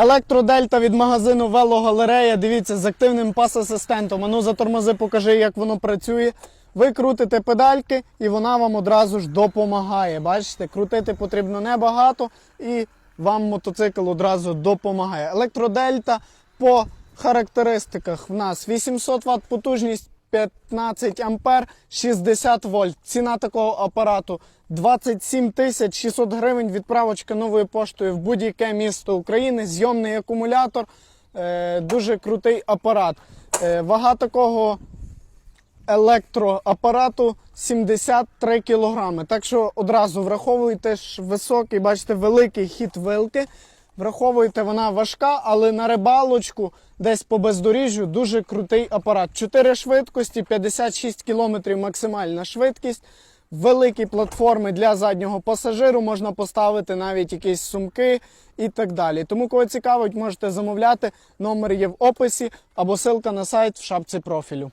Електродельта від магазину Велогалерея. Дивіться, з активним пас-асистентом. Ану затормози, покажи, як воно працює. Ви крутите педальки, і вона вам одразу ж допомагає. Бачите, крутити потрібно небагато, і вам мотоцикл одразу допомагає. Електродельта по характеристиках в нас 800 Вт потужність. 15 ампер 60 вольт. Ціна такого апарату 27 тисяч 600 гривень. Відправочка новою поштою в будь-яке місто України. Зйомний акумулятор. Е, дуже крутий апарат. Е, вага такого електроапарату 73 кілограми. Так що одразу враховуйте ж високий, бачите, великий хід вилки. Враховуйте, вона важка, але на рибалочку десь по бездоріжжю дуже крутий апарат. 4 швидкості, 56 км максимальна швидкість. Великі платформи для заднього пасажиру можна поставити навіть якісь сумки і так далі. Тому, кого цікавить, можете замовляти. Номер є в описі або ссылка на сайт в шапці профілю.